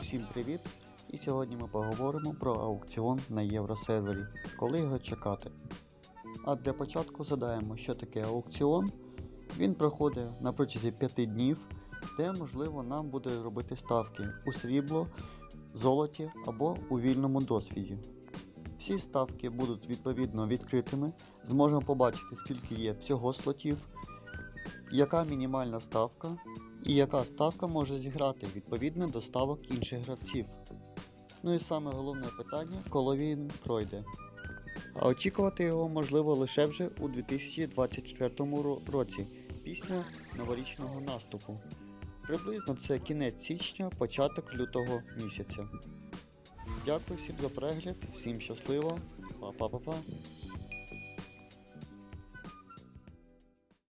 Усім привіт! І сьогодні ми поговоримо про аукціон на євросервері, коли його чекати. А для початку задаємо, що таке аукціон. Він проходить на протязі 5 днів, де можливо нам буде робити ставки у срібло, золоті або у вільному досвіді. Всі ставки будуть відповідно відкритими, зможемо побачити, скільки є всього слотів, яка мінімальна ставка і яка ставка може зіграти відповідно до ставок інших гравців. Ну і саме головне питання, коли він пройде. А очікувати його можливо лише вже у 2024 році, після новорічного наступу. Приблизно це кінець січня, початок лютого місяця. Дякую всім за перегляд, всім щасливо, па-па-па-па.